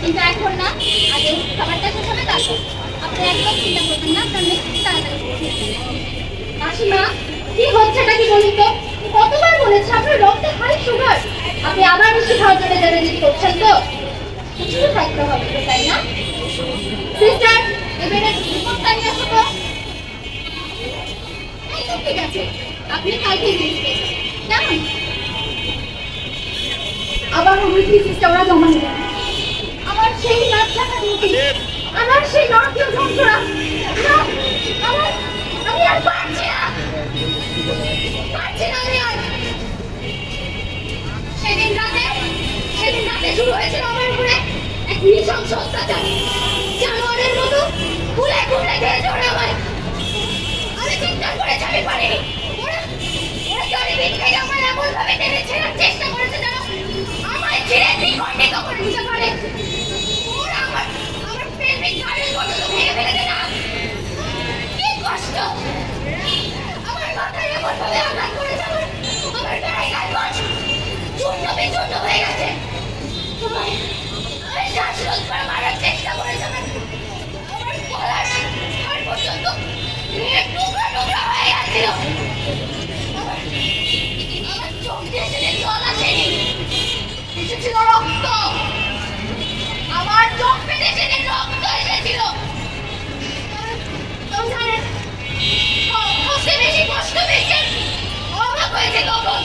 কিন্তু এখন না আগে খাবারটা আপনি একদম চিন্তা করবেন না আপনার বলুন তো কতবার বলেছে আপনার রক্তে আপনি আবার মিষ্টি খাওয়ার জন্য করছেন তো কিছু থাকতে হবে তাই না ঠিক আছে। আপনি কালকে পেয়েছেন আবার উইকলি সিস্টেম ওরা জমা নেবে। আমার সেই নাচ থাকা আমার সেই নাটকীয় যন্ত্রণা। আমি আর পারছি না। পারছি না আমি আর। সেদিন রাতে সেদিন রাতে শুরু হয়েছিল আমার উপরে এক নৃশংস অত্যাচার জানোয়ারের মতো ফুলে ফুলে খেয়েছে ওরা আমায়। আমি চিৎকার করে চাপে পারিনি। ওরা ওরা চারিদিক থেকে আমায় এমন ভাবে টেনে ছেড়ার চেষ্টা করেছে ছেড়ে বিখণ্ডিত করে দিতে পারে ওরা আমার আমার প্রেমিক ঘাড়ের পর্যন্ত ভেঙে ফেলেছে না কি কষ্ট আমার মাথায় এমন ভাবে আঘাত করেছে আমার আমার গায়ে গায়ে চূর্ণ বিচূর্ণ হয়ে গেছে এসেছিল রক্ত। আমার চোখ পেতে সেদিন রক্ত এসেছিল। বেশি কষ্ট পেয়েছে। অবাক হয়েছে তখন